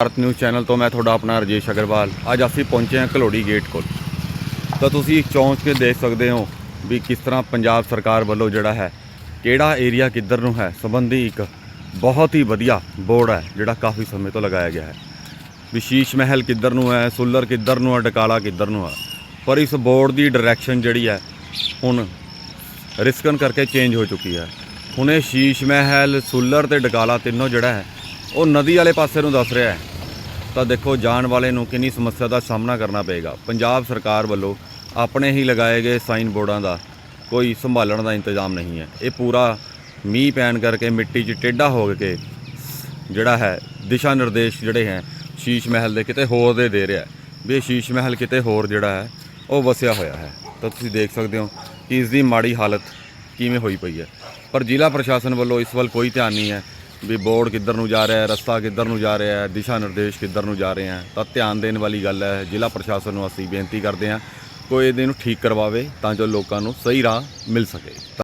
Bharat news channel ਤੋਂ ਮੈਂ ਤੁਹਾਡਾ ਆਪਣਾ ਰਜੇਸ਼ ਅਗਰਵਾਲ। ਅੱਜ ਅਸੀਂ ਪਹੁੰਚੇ ਹਾਂ ਘਲੋੜੀ ਗੇਟ ਕੋਲ। ਤਾਂ ਤੁਸੀਂ ਚੌਂਕ ਕੇ ਦੇਖ ਸਕਦੇ ਹੋ ਵੀ ਕਿਸ ਤਰ੍ਹਾਂ ਪੰਜਾਬ ਸਰਕਾਰ ਵੱਲੋਂ ਜਿਹੜਾ ਹੈ, ਕਿਹੜਾ ਏਰੀਆ ਕਿੱਧਰ ਨੂੰ ਹੈ, ਸੰਬੰਧੀ ਇੱਕ ਬਹੁਤ ਹੀ ਵਧੀਆ ਬੋਰਡ ਹੈ, ਜਿਹੜਾ ਕਾਫੀ ਸਮੇਂ ਤੋਂ ਲਗਾਇਆ ਗਿਆ ਹੈ। ਵੀ ਸ਼ੀਸ਼ ਮਹਿਲ ਕਿੱਧਰ ਨੂੰ ਹੈ, ਸੁੱਲਰ ਕਿੱਧਰ ਨੂੰ ਹੈ, ਡਕਾਲਾ ਕਿੱਧਰ ਨੂੰ ਹੈ। ਪਰ ਇਸ ਬੋਰਡ ਦੀ ਡਾਇਰੈਕਸ਼ਨ ਜਿਹੜੀ ਹੈ, ਹੁਣ ਰਿਸਕਨ ਕਰਕੇ ਚੇਂਜ ਹੋ ਚੁੱਕੀ ਹੈ। ਹੁਣ ਇਹ ਸ਼ੀਸ਼ ਮਹਿਲ, ਸੁੱਲਰ ਤੇ ਡਕਾਲਾ ਤਿੰਨੋਂ ਜਿਹੜਾ ਹੈ, ਉਹ ਨਦੀ ਵਾਲੇ ਪਾਸੇ ਨੂੰ ਦੱਸ ਰਿਹਾ ਹੈ। ਤਾਂ ਦੇਖੋ, ਜਾਣ ਵਾਲੇ ਨੂੰ ਕਿੰਨੀ ਸਮੱਸਿਆ ਦਾ ਸਾਹਮਣਾ ਕਰਨਾ ਪਏਗਾ। ਪੰਜਾਬ ਸਰਕਾਰ ਵੱਲੋਂ ਆਪਣੇ ਹੀ ਲਗਾਏ ਗਏ ਸਾਈਨ ਬੋਰਡਾਂ ਦਾ ਕੋਈ ਸੰਭਾਲਣ ਦਾ ਇੰਤਜ਼ਾਮ ਨਹੀਂ ਹੈ। ਇਹ ਪੂਰਾ ਮੀਂਹ ਪੈਣ ਕਰਕੇ ਮਿੱਟੀ 'ਚ ਟੇਢਾ ਹੋ ਕੇ ਜਿਹੜਾ ਹੈ, ਦਿਸ਼ਾ ਨਿਰਦੇਸ਼ ਜਿਹੜੇ ਹੈ, ਸ਼ੀਸ਼ ਮਹਿਲ ਦੇ ਕਿਤੇ ਹੋਰ ਦੇ ਦੇ ਰਿਹਾ ਵੀ ਇਹ ਸ਼ੀਸ਼ ਮਹਿਲ ਕਿਤੇ ਹੋਰ ਜਿਹੜਾ ਹੈ, ਉਹ ਵਸਿਆ ਹੋਇਆ ਹੈ। ਤਾਂ ਤੁਸੀਂ ਦੇਖ ਸਕਦੇ ਹੋ ਕਿ ਇਸ ਦੀ ਮਾੜੀ ਹਾਲਤ ਕਿਵੇਂ ਹੋਈ ਪਈ ਹੈ। ਪਰ ਜ਼ਿਲ੍ਹਾ ਪ੍ਰਸ਼ਾਸਨ ਵੱਲੋਂ ਇਸ ਵੱਲ ਕੋਈ ਧਿਆਨ ਨਹੀਂ ਹੈ। ਵੀ ਬੋਰਡ ਕਿੱਧਰ ਨੂੰ ਜਾ ਰਿਹਾ ਹੈ, ਰਸਤਾ ਕਿੱਧਰ ਨੂੰ ਜਾ ਰਿਹਾ ਹੈ, ਦਿਸ਼ਾ ਨਿਰਦੇਸ਼ ਕਿੱਧਰ ਨੂੰ ਜਾ ਰਹੇ ਹੈ। ਤਾਂ ਧਿਆਨ ਦੇਣ ਵਾਲੀ ਗੱਲ ਹੈ, ਜ਼ਿਲ੍ਹਾ ਪ੍ਰਸ਼ਾਸਨ ਨੂੰ ਅਸੀਂ ਬੇਨਤੀ ਕਰਦੇ ਹਾਂ, ਕੋਈ ਇਹਦੇ ਨੂੰ ਠੀਕ ਕਰਵਾਵੇ ਤਾਂ ਜੋ ਲੋਕਾਂ ਨੂੰ ਸਹੀ ਰਾਹ ਮਿਲ ਸਕੇ।